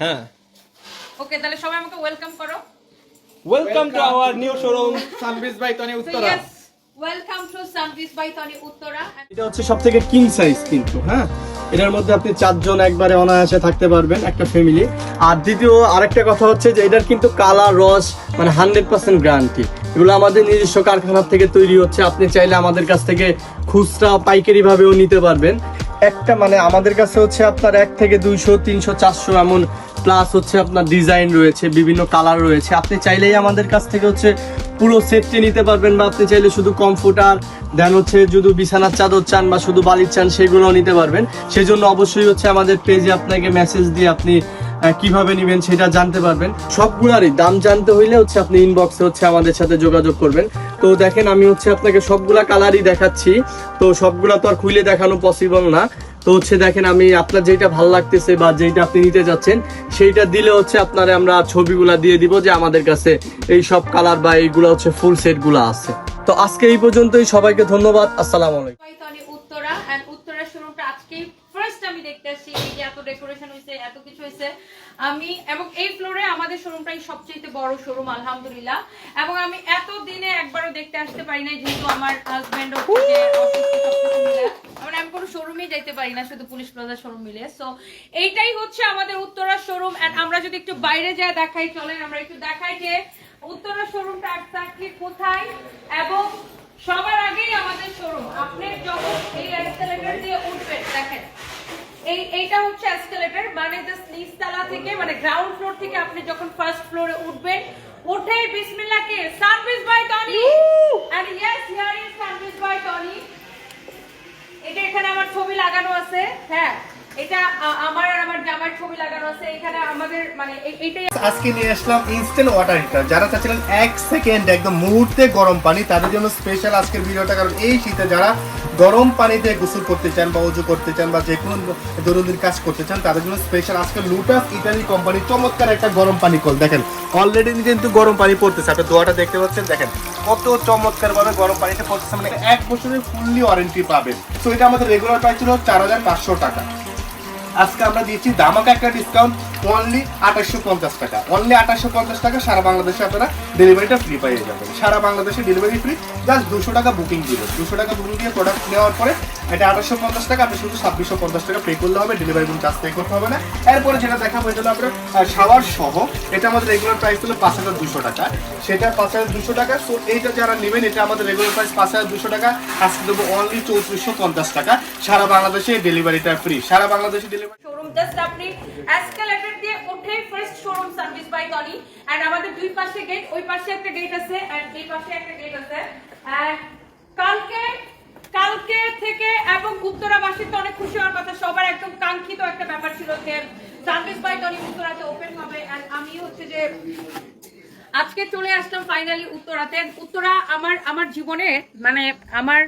হ্যাঁ। ওকে তাহলে সবাই আমাকে ওয়েলকাম করো। Welcome to our new showroom Sunbiz by Tony Uttara. Welcome to by Tony Uttara. এটা হচ্ছে সব থেকে কিং সাইজ কিন্তু হ্যাঁ? এটার মধ্যে আপনি চারজন একবারে অনায়াসে থাকতে পারবেন একটা ফ্যামিলি আর দ্বিতীয় আরেকটা কথা হচ্ছে যে এটার কিন্তু কালার রস মানে হান্ড্রেড পার্সেন্ট গ্যারান্টি এগুলো আমাদের নিজস্ব কারখানা থেকে তৈরি হচ্ছে। আপনি চাইলে আমাদের কাছ থেকে খুচরা পাইকারি ভাবেও নিতে পারবেন। একটা মানে আমাদের কাছে হচ্ছে আপনার এক থেকে দুইশো, তিনশো, চারশো এমন প্লাস হচ্ছে আপনার ডিজাইন রয়েছে, বিভিন্ন কালার রয়েছে। আপনি চাইলেই আমাদের কাছ থেকে হচ্ছে পুরো সেটটি নিতে পারবেন বা আপনি চাইলে শুধু কমফোর্টার দেন হচ্ছে শুধু বিছানার চাদর চান বা শুধু বালির চান, সেগুলোও নিতে পারবেন। সেই জন্য অবশ্যই হচ্ছে আমাদের পেজে আপনাকে মেসেজ দিয়ে আপনি কীভাবে নেবেন সেটা জানতে পারবেন। সবগুলারই দাম জানতে হইলে হচ্ছে আপনি ইনবক্সে হচ্ছে আমাদের সাথে যোগাযোগ করবেন। তো দেখেন, আমি হচ্ছে আপনাকে সবগুলা কালারই দেখাচ্ছি। তো সবগুলা তো আর খুলে দেখানো পসিবল না। তো হচ্ছে দেখেন, আমি আপনার যেটা ভালো লাগতেছে বা যেটা আপনি নিতে যাচ্ছেন, সেইটা দিলে হচ্ছে আপনারা আমরা ছবিগুলা দিয়ে দিব যে আমাদের কাছে এই সব কালার বা এইগুলা হচ্ছে ফুল সেটগুলা আছে। তো আজকে এই পর্যন্তই। সবাইকে ধন্যবাদ। আসসালামু আলাইকুম by Tony Uttara and Uttara শোরুমটা আজকে ফার্স্ট আমি দেখতে আসছি এই যে এত ডেকোরেশন হয়েছে এত কিছু হয়েছে আমি এবং এই ফ্লোরে আমাদের শোরুমটাই সবচেয়ে বড় শোরুম আলহামদুলিল্লাহ। এবং আমি এত দিনে একবারও দেখতে আসতে পারি না যেহেতু আমার হাজবেন্ড মানে আমি কোনো শোরুমেই যাইতে পারি না শুধু পুলিশ প্লাজা শোরুম মিলে। সো এইটাই হচ্ছে আমাদের উত্তরা শোরুম এন্ড আমরা যদি একটু বাইরে যায় দেখাই চলেন আমরা একটু দেখাই যে উত্তরা শোরুমটা এক্স্যাক্টলি কোথায় এবং সবার আগেই আমাদের শোরুম আপনি যখন এই এসকেলেটর দিয়ে উঠবেন দেখেন এই এইটা হচ্ছে এসকেলেটর মানে জাস্ট নিচতলা থেকে মানে গ্রাউন্ড ফ্লোর থেকে আপনি যখন ফার্স্ট ফ্লোরে উঠবেন উঠে বিসমিল্লাহকে service by Tony and yes here is service by Tony এটা এখানে আমার ছবি লাগানো আছে হ্যাঁ। এটা আমার আর আমার জামার ছবি লাগানো আছে এখানে আমাদের মানে এ- এইটাই আজকে নিয়ে আসলাম ইনস্ট্যান্ট ওয়াটার হিটার যারা চাচ্ছিলেন এক সেকেন্ড একদম মুহূর্তে গরম পানি তাদের জন্য স্পেশাল আজকের ভিডিওটা কারণ এই শীতে যারা গরম পানিতে গোসল করতে চান বা উজু করতে চান বা যে কোনো দৈনন্দিন কাজ করতে চান, তাদের জন্য স্পেশাল আজকে লুটাস ইতালি কোম্পানি চমৎকার একটা গরম পানি কল দেখেন অলরেডি কিন্তু গরম পানি পড়তেছে। আপনি দোয়াটা দেখতে পাচ্ছেন, দেখেন, কত চমৎকার ভাবে গরম পানিতে পড়তেছে। মানে এক বছরের ফুললি ওয়ারেন্টি পাবেন। তো এটা আমাদের রেগুলার প্রাইস ছিল চার হাজার পাঁচশো টাকা। আজকে আমরা দিচ্ছি ধামাকা একটা ডিসকাউন্ট অনলি আঠাশশো পঞ্চাশ টাকা। অনলি আঠাশশো পঞ্চাশ টাকা সারা বাংলাদেশে আপনারা ডেলিভারিটা ফ্রি পেয়ে যাবেন। সারা বাংলাদেশে ডেলিভারি ফ্রি জাস্ট দুশো টাকা বুকিং দিবেন। দুশো টাকা বুকিং দিয়ে প্রোডাক্ট নেওয়ার পরে এটা আঠাশশো পঞ্চাশ টাকা, আপনি শুধু ছাব্বিশশো পঞ্চাশ টাকা পে করলে হবে ডেলিভারি কোনো চার্জ পে করতে হবে না। এরপরে যেটা দেখাবো, এটা হলো আপনার শাওয়ার সহ, এটা আমাদের রেগুলার প্রাইস হলো পাঁচ হাজার দুশো টাকা। সেটা পাঁচ হাজার দুশো টাকা সো এইটা যারা নেবেন, এটা আমাদের রেগুলার প্রাইস পাঁচ হাজার দুশো টাকা, আজকে দেবো অনলি চৌত্রিশশো পঞ্চাশ টাকা। সারা বাংলাদেশে ডেলিভারিটা ফ্রি সারা বাংলাদেশে ডেলিভারি শোরুম জাস্ট আপনি দিয়ে উঠে first showroom service by Tony and আমাদের দুই পাশে গেট ওই পাশে একটা গেট আছে এন্ড এই পাশে একটা গেট আছে। And কালকে কালকে থেকে এবং উত্তরাবাসী তো অনেক খুশি হওয়ার কথা, সবার একদম কাঙ্ক্ষিত একটা ব্যাপার ছিল যে সার্ভিস বাই টনি উত্তরাতে ওপেন হবে। এন্ড আমি হচ্ছে যে আজকে চলে আসলাম ফাইনালি উত্তরাতে। উত্তরা আমার আমার জীবনে মানে আমার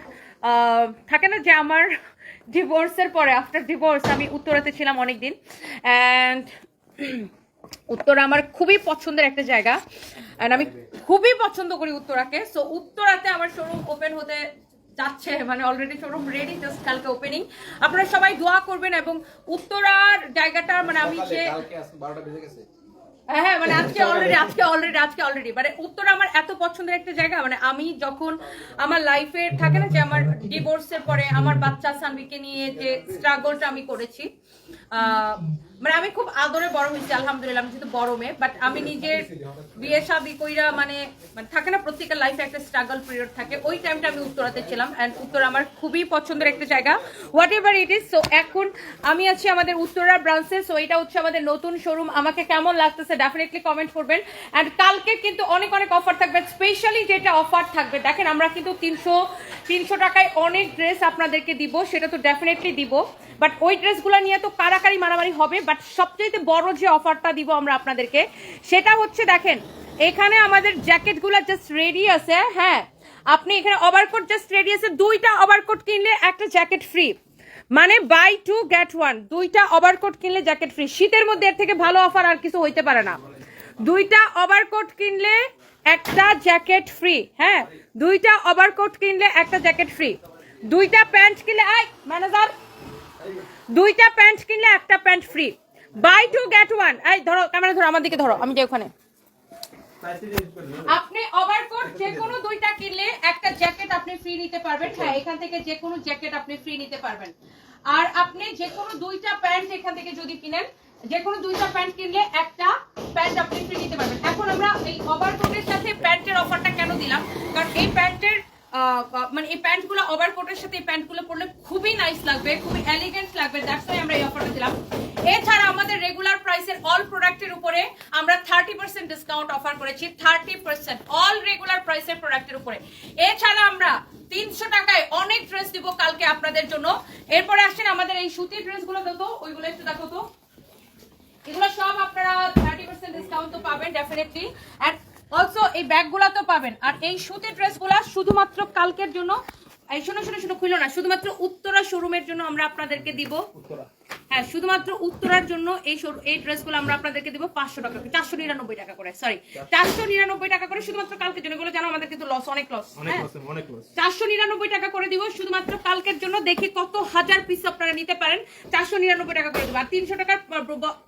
থাকে না যে আমার ডিভোর্সের পরে আফটার ডিভোর্স আমি উত্তরাতে ছিলাম অনেকদিন। অ্যান্ড উত্তরা আমার খুবই পছন্দের একটা জায়গা। অ্যান্ড আমি খুবই পছন্দ করি উত্তরাকে। সো উত্তরাতে আমার শোরুম ওপেন হতে যাচ্ছে। মানে অলরেডি শোরুম রেডি জাস্ট কালকে ওপেনিং আপনারা সবাই দোয়া করবেন এবং উত্তরার জায়গাটা মানে আমি যে হ্যাঁ মানে আজকে অলরেডি আজকে অলরেডি আজকে অলরেডি মানে উত্তর আমার এত পছন্দের একটা জায়গা। মানে আমি যখন আমার লাইফে থাকে না যে আমার ডিভোর্সের পরে আমার বাচ্চা সানভিকে নিয়ে যে স্ট্রাগলটা আমি করেছি আহ, মানে আমি খুব আদরে বড় হয়েছি আলহামদুলিল্লাহ আমি যেহেতু বড় মেয়ে বাট আমি নিজের বিয়ে শাদি কইরা মানে মানে থাকে না প্রত্যেকের লাইফে একটা স্ট্রাগল পিরিয়ড থাকে ওই টাইমটা আমি উত্তরাতে ছিলাম অ্যান্ড উত্তর আমার খুবই পছন্দের একটা জায়গা whatever it is so এখন আমি আছি আমাদের উত্তরা ব্রাঞ্চে সো এটা হচ্ছে আমাদের নতুন শোরুম আমাকে কেমন লাগতেছে ডেফিনেটলি কমেন্ট করবেন অ্যান্ড কালকে কিন্তু অনেক অনেক অফার থাকবে স্পেশালি যেটা অফার থাকবে দেখেন আমরা কিন্তু তিনশো তিনশো টাকায় অনেক ড্রেস আপনাদেরকে দিব সেটা তো ডেফিনেটলি দিব বাট ওই ড্রেসগুলো নিয়ে তো কারাকারি মারামারি হবে বাট সবচেয়ে বড় যে অফারটা দিব আমরা আপনাদেরকে, সেটা হচ্ছে দেখেন, এখানে আমাদের জ্যাকেটগুলো জাস্ট রেডি আছে হ্যাঁ। আপনি এখানে ওভারকোট জাস্ট রেডি আছে, দুইটা ওভারকোট কিনলে একটা জ্যাকেট ফ্রি মানে বাই টু গেট ওয়ান দুইটা ওভারকোট কিনলে জ্যাকেট ফ্রি শীতের মধ্যে এর থেকে ভালো অফার আর কিছু হইতে পারে না। দুইটা ওভারকোট কিনলে একটা জ্যাকেট ফ্রি হ্যাঁ। দুইটা ওভারকোট কিনলে একটা জ্যাকেট ফ্রি দুইটা প্যান্ট কিনলে আই ম্যানেজার দুইটা প্যান্ট কিনলে একটা pant free. Buy two get one এই, ধরো, ক্যামেরা ধরো, আমার দিকে ধরো, আমি যে ওখানে। আপনি ওভারকোট যে কোনো দুইটা কিনলে একটা জ্যাকেট আপনি ফ্রি নিতে পারবেন। হ্যাঁ এখান থেকে যে কোনো জ্যাকেট আপনি ফ্রি নিতে পারবেন। আর আপনি যে কোনো দুইটা প্যান্ট এখান থেকে যদি কিনেন যে কোনো দুইটা প্যান্ট কিনলে একটা প্যান্ট আপনি ফ্রি নিতে পারবেন। এখন আমরা এই ওভারকোটের সাথে প্যান্টের অফারটা কেন দিলাম? কারণ এই প্যান্টের মানে এই প্যান্টগুলো ওভারকোটের সাথে এই প্যান্টগুলো পরলে খুবই নাইস লাগবে, খুবই এলিগেন্ট লাগবে দ্যাটস ওয়াই আমরা এই অফারটা দিলাম। এছাড়া আমাদের রেগুলার প্রাইসের অল প্রোডাক্টের উপরে আমরা থার্টি পার্সেন্ট ডিসকাউন্ট অফার করেছি থার্টি পার্সেন্ট অল রেগুলার প্রাইসের প্রোডাক্টের উপরে। এছাড়া আমরা তিনশো টাকায় অনেক ড্রেস দিব কালকে আপনাদের জন্য। এরপরে আসছেন আমাদের এই সুতির ড্রেসগুলো দেখো ওইগুলো একটু দেখো তো। এগুলো সব আপনারা থার্টি পার্সেন্ট ডিসকাউন্ট তো পাবেন ডেফিনেটলি অ্যান্ড অলসো এই ব্যাগগুলো তো পাবেন। আর এই সুতির ড্রেসগুলো শুধুমাত্র কালকের জন্য এই শোনো শোনো শোনো খুলো না। শুধুমাত্র উত্তরা শোরুমের জন্য আমরা আপনাদেরকে দিব। হ্যাঁ শুধুমাত্র উত্তরার জন্য এই এই ড্রেসগুলো আমরা আপনাদেরকে দিব পাঁচশো টাকা করে চারশো নিরানব্বই টাকা করে সরি চারশো নিরানব্বই টাকা করে শুধুমাত্র কালকের জন্য। এগুলো জানো আমাদের কিন্তু লস অনেক লস হ্যাঁ? চারশো নিরানব্বই টাকা করে দিব শুধুমাত্র কালকের জন্য। দেখি কত হাজার পিস আপনারা নিতে পারেন। চারশো নিরানব্বই টাকা করে দেবো। আর তিনশো টাকার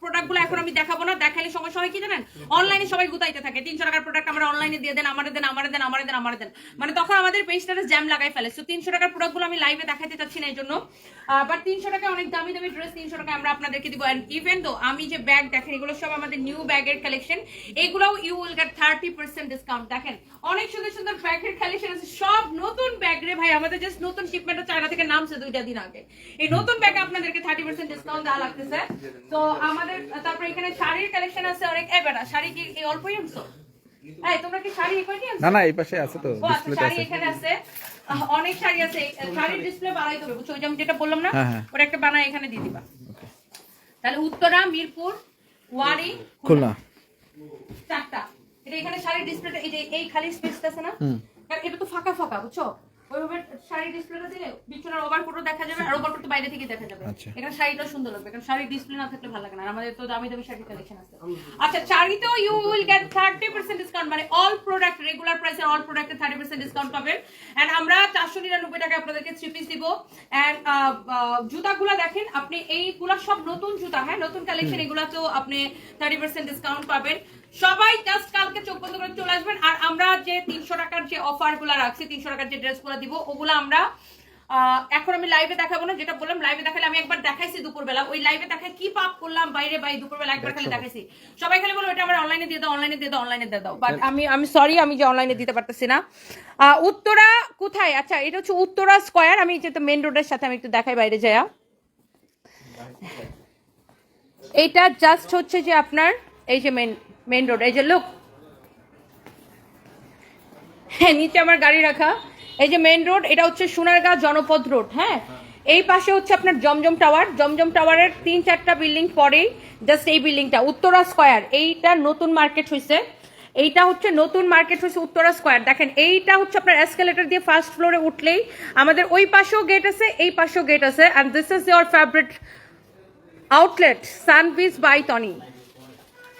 প্রোডাক্টগুলো এখন আমি দেখাবো না দেখালে সমস্যা হয় কি জানেন? অনলাইনে সবাই গুতাইতে থাকে। তিনশো টাকার প্রোডাক্ট আমরা অনলাইনে দিয়ে দেন আমাদের দেন আমাদের দেন আমাদের দেন আমাদের দেন। মানে তখন আমাদের পেজটাতে জ্যাম লাগাই ফেলে। তো তিনশো টাকার প্রোডাক্টগুলো আমি লাইভে দেখাতে চাচ্ছি না এই জন্য। বাট তিনশো টাকা অনেক দামি দামি ড্রেস তিনশো টাকা আমরা আপনাদেরকে দিব। অ্যান্ড ইভেন তো আমি যে ব্যাগ দেখেন এগুলো সব আমাদের নিউ ব্যাগের কালেকশন এগুলোও you will get thirty percent discount দেখেন অনেক সুন্দর সুন্দর ব্যাগের কালেকশন আছে। সব নতুন ব্যাগ রে ভাই আমাদের জাস্ট নতুন শিপমেন্ট চায়না থেকে নামছে দুইটা দিন আগে। এই নতুন ব্যাগে আপনাদেরকে থার্টি পার্সেন্ট ডিসকাউন্ট দেওয়া লাগতেছে। তো আমাদের তারপরে এখানে শাড়ির কালেকশন আছে অনেক। এ বেটা শাড়ি কি এই অল্পই আনছো? তোমরা কি শাড়ি এই কয়টি আনছো? না না এই পাশে আছে তো ও আচ্ছা শাড়ি এখানে আছে। অনেক শাড়ি আছে। শাড়ির ডিসপ্লে বাড়াইতে হবে বুঝছ ওই যে আমি যেটা বললাম না হ্যাঁ, হ্যাঁ। ওটা একটা বানায় এখানে দিয়ে দিবা। তাহলে উত্তরা মিরপুর ওয়ারি খুলনা। চারটা। এটা এখানে শাড়ির ডিসপ্লেটা এই যে এই খালি স্পেসটা আছে না? এটা তো ফাঁকা ফাঁকা বুঝছ? ওইভাবে শাড়ির ডিসপ্লেটা দিলে বিছানার ওভারকোটও দেখা যাবে আর ওভারকোট তো বাইরে থেকে দেখা যাবে। আচ্ছা। এখানে শাড়িটা সুন্দর লাগবে কারণ ডিসপ্লে না থাকলে ভালো লাগে না। আমাদের তো দামি দামি শাড়ির কালেকশন আছে। আচ্ছা শাড়িতেও you will get thirty percent discount মানে অল প্রোডাক্ট রেগুলার প্রাইসে অল প্রোডাক্টে থার্টি পার্সেন্ট ডিসকাউন্ট পাবেন এন্ড আমরা চারশো নিরানব্বই টাকা আপনাদেরকে থ্রি পিস দিব। এন্ড জুতাগুলো দেখেন আপনি এইগুলা সব নতুন জুতা হ্যাঁ নতুন কালেকশন এগুলাতেও আপনি থার্টি পার্সেন্ট ডিসকাউন্ট পাবেন। সবাই জাস্ট কালকে চোখ বন্ধ করে চলে আসবেন। আর আমরা যে তিনশো টাকার যে অফারগুলা রাখছি তিনশো টাকার যে ড্রেসগুলা দিব ওগুলো আমরা এখন আমি লাইভে দেখাবো না যেটা বললাম লাইভে দেখালে আমি একবার দেখাইছি দুপুরবেলা। ওই লাইভে দেখায় কি পাপ করলাম বাইরে বাই দুপুরবেলা একবার খালি দেখাইছি। সবাই খালি বলো এটা আমার অনলাইনে দিয়ে দাও অনলাইনে দিয়ে দাও অনলাইনে দিয়ে দাও। বাট আমি আমি সরি আমি যে অনলাইনে দিতে পারতেছি না। উত্তরা কোথায়? আচ্ছা এটা হচ্ছে উত্তরা স্কয়ার আমি যেহেতু মেন রোডের সাথে আমি একটু দেখাই বাইরে যায়া। এইটা জাস্ট হচ্ছে যে আপনার এই যে মেন মেন রোড এই যে লোক হ্যাঁ নিচে আমার গাড়ি রাখা। এই যে মেন রোড এটা হচ্ছে সোনারগাঁ জনপদ রোড হ্যাঁ? এই পাশে হচ্ছে আপনার জমজম টাওয়ার জমজম টাওয়ারের তিন চারটা বিল্ডিং পরেই জাস্ট এই বিল্ডিংটা উত্তরা স্কোয়ার এইটা নতুন মার্কেট হয়েছে এইটা হচ্ছে নতুন মার্কেট হচ্ছে উত্তরা স্কোয়ার দেখেন, এইটা হচ্ছে আপনার এসকেলেটর দিয়ে ফার্স্ট ফ্লোরে উঠলেই আমাদের ওই পাশেও গেট আছে, এই পাশেও গেট আছে। And this is your favourite outlet Sunbiz by Tony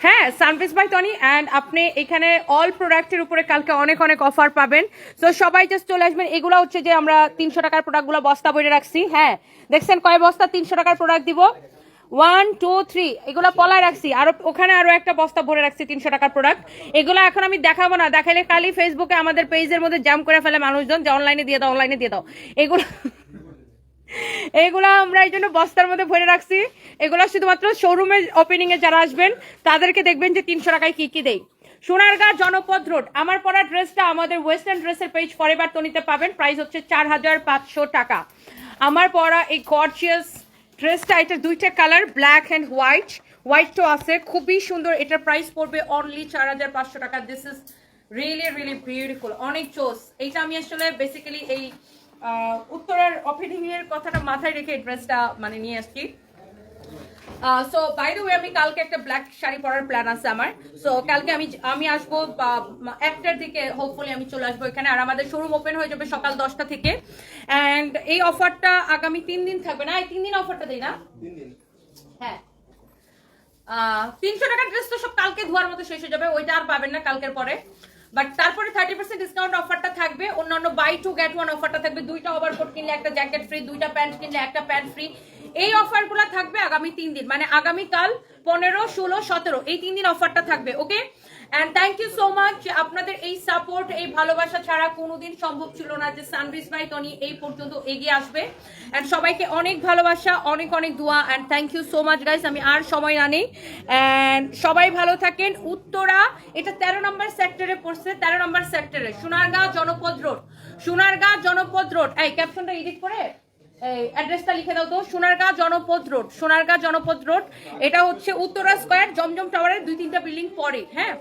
হ্যাঁ সানবিজ বাই টনি অ্যান্ড আপনি এখানে অল প্রোডাক্টের উপরে কালকে অনেক অনেক অফার পাবেন। তো সবাই জাস্ট চলে আসবেন। এগুলো হচ্ছে যে আমরা তিনশো টাকার প্রোডাক্টগুলো বস্তা বইরে রাখছি। হ্যাঁ দেখছেন কয় বস্তা? তিনশো টাকার প্রোডাক্ট দিব। ওয়ান টু থ্রি এগুলো পলায় রাখছি। আরও ওখানে আরও একটা বস্তা ভরে রাখছি তিনশো টাকার প্রোডাক্ট এগুলো এখন আমি দেখাবো না। দেখালে কালই ফেসবুকে আমাদের পেজের মধ্যে জ্যাম করে ফেলে মানুষজন যে অনলাইনে দিয়ে দাও অনলাইনে দিয়ে দাও। এগুলো এগুলো আমরা এই জন্য বস্তার মধ্যে ভরে রাখছি। এগুলো শুধুমাত্র শোরুমে ওপেনিং এ যারা আসবেন, তাদেরকে দেখবেন যে তিনশো টাকায় কি কি দেই। সোনারগাঁ জনপদ রোড, আমার পরা ড্রেসটা আমাদের ওয়েস্টার্ন ড্রেসের পেজ ফরেবার তনিতে পাবেন। প্রাইস হচ্ছে চার হাজার পাঁচশো টাকা। আমার পরা এই গর্জিয়াস ড্রেসটা এটা দুইটা colour black and white white তো আছে, খুবই সুন্দর। এটার প্রাইস পড়বে অনলি চার হাজার পাঁচশো টাকা। This is really really beautiful অনেক চোস। এইটা আমি আসলে বেসিক্যালি এই উত্তরার ওপেনিং এর কথাটা মাথায় রেখে ড্রেসটা মানে নিয়ে আসছি। সো বাই দ্য ওয়ে আমি কালকে একটা ব্ল্যাক শাড়ি পরার প্ল্যান আছে আমার। সো কালকে আমি আমি আসব একটার দিকে হোপফুলি আমি চলে আসব এখানে। আর আমাদের শোরুম ওপেন হয়ে যাবে সকাল দশটা থেকে। অ্যান্ড এই অফারটা আগামী তিন দিন থাকবে না? এই তিন দিন অফারটা দিই না? হ্যাঁ। তিনশো টাকার ড্রেস তো সব কালকে ধোয়ার মতো শেষ হয়ে যাবে। ওইটা আর পাবেন না কালকের পরে। বাট তারপরে থার্টি পার্সেন্ট ডিসকাউন্ট অফারটা থাকবে। অন্যান্য বাই টু গেট ওয়ান অফারটা থাকবে। দুইটা ওভার কোট কিনলে একটা জ্যাকেট ফ্রি দুইটা প্যান্ট কিনলে একটা প্যান্ট ফ্রি এই অফারগুলো থাকবে আগামী তিন দিন মানে আগামীকাল পনেরো, ষোলো, সতেরো, এই তিন দিন অফারটা থাকবে okay and thank you so much আপনাদের এই সাপোর্ট এই ভালোবাসা ছাড়া কোনোদিন সম্ভব ছিল না যে সানরিস বাই টনি, এই পর্যন্ত এগিয়ে আসবে। অ্যান্ড সবাইকে অনেক ভালোবাসা, অনেক অনেক দোয়া and thank you so much guys আমি আর সময় না নেই। অ্যান্ড সবাই ভালো থাকেন। উত্তরা, এটা তেরো নম্বর সেক্টরে পড়ছে, তেরো নম্বর সেক্টরে সোনারগাঁও জনপদ রোড সোনারগাঁও জনপদ রোড এই ক্যাপশনটা এডিট করে? এই অ্যাড্রেসটা লিখে দাও তো, সোনারগাঁ জনপদ রোড। সোনারগাঁ জনপদ রোড, এটা হচ্ছে উত্তরা স্কয়ার, জমজম টাওয়ারের দুই তিনটা বিল্ডিং পরে হ্যাঁ?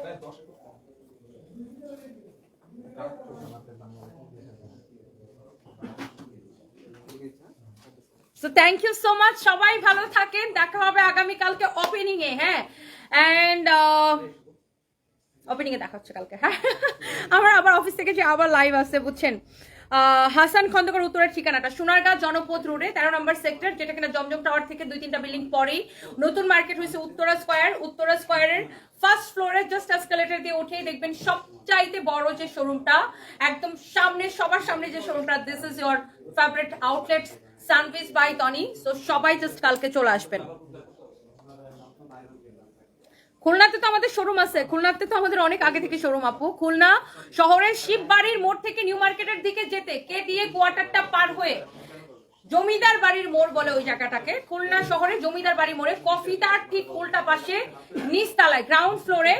So thank you so much সবাই ভালো থাকেন, দেখা হবে আগামী কালকে ওপেনিং এ হ্যাঁ? অ্যান্ড ওপেনিং এ দেখা হচ্ছে কালকে হ্যাঁ? আমার আবার অফিস থেকে যে আবার লাইভ আছে বুঝছেন? হাসান খন্দকার উত্তরের ঠিকানাটা সোনারগাঁ জনপথ রোডে, তেরো নম্বর সেক্টর, যেটা কিনা জমজম টাওয়ার থেকে দুই তিনটা বিল্ডিং পরেই। নতুন মার্কেট হয়েছে উত্তরা স্কয়ার। উত্তরা স্কয়ারের ফার্স্ট ফ্লোরে জাস্ট এসকালেটর দিয়ে উঠেই দেখবেন সবচাইতে বড় যে শোরুমটা একদম সামনে, সবার সামনে যে শোরুমটা this is your favourite outlet Sunbiz by Tony so সবাই জাস্ট কালকে চলে আসবেন। খুলনাতে তো আমাদের শোরুম আছে। খুলনাতে তো আমাদের অনেক আগে থেকে শোরুম আপু। খুলনা শহরের শিববাড়ির মোড় থেকে নিউ মার্কেটের দিকে যেতে কে দিয়ে কোয়ার্টারটা পার হয়ে জমিদার বাড়ির মোড় বলে ওই জায়গাটাকে। খুলনা শহরে জমিদার বাড়ির মোড়ে কফি তার ঠিক উল্টা পাশে নিচতলায় গ্রাউন্ড ফ্লোরে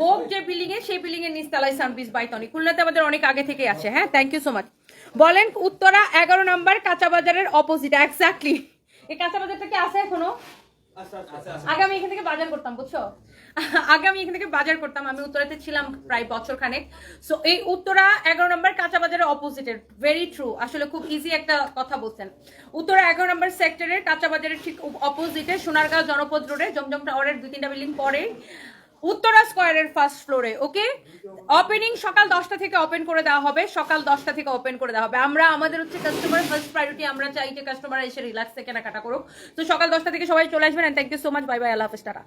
বোক যে বিল্ডিং এ, সেই বিল্ডিং এর নিচতলায় সানপিস বাইতনি খুলনাতে আমাদের অনেক আগে থেকে আছে হ্যাঁ? থ্যাংক ইউ সো মাচ বলেন উত্তরা এগারো নম্বর কাঁচা বাজারের অপোজিট এক্স্যাক্টলি এই কাঁচা বাজারটা কি আছে এখনও? আগে আমি এখান থেকে বাজার করতাম, বুঝছ? আগে আমি এখান থেকে বাজার করতাম, আমি উত্তরাতে ছিলাম প্রায় বছর খানেক সো এই উত্তরা এগারো নম্বর কাঁচা বাজারের অপোজিটের ভেরি ট্রু আসলে খুব ইজি একটা কথা বলছেন। উত্তরা এগারো নম্বর সেক্টরের কাঁচা বাজারের ঠিক অপোজিটে সোনারগাঁও জনপদ রোডে জমজম টাওয়ারের দুই তিনটা বিল্ডিং পরে উত্তরা স্কোয়ারের ফার্স্ট ফ্লোরে ওকে ওপেনিং সকাল দশটা থেকে ওপেন করে দেওয়া হবে। সকাল দশটা থেকে ওপেন করে দেওয়া হবে। আমরা, আমাদের হচ্ছে কাস্টমার ফার্স্ট প্রায়োরিটি আমরা চাই যে কাস্টমার এসে রিল্যাক্সে কেনাকাটা করুক। তো সকাল দশটা থেকে সবাই চলে আসবেন thank you so much bye bye আল্লাহ হাফেজ, টাটা।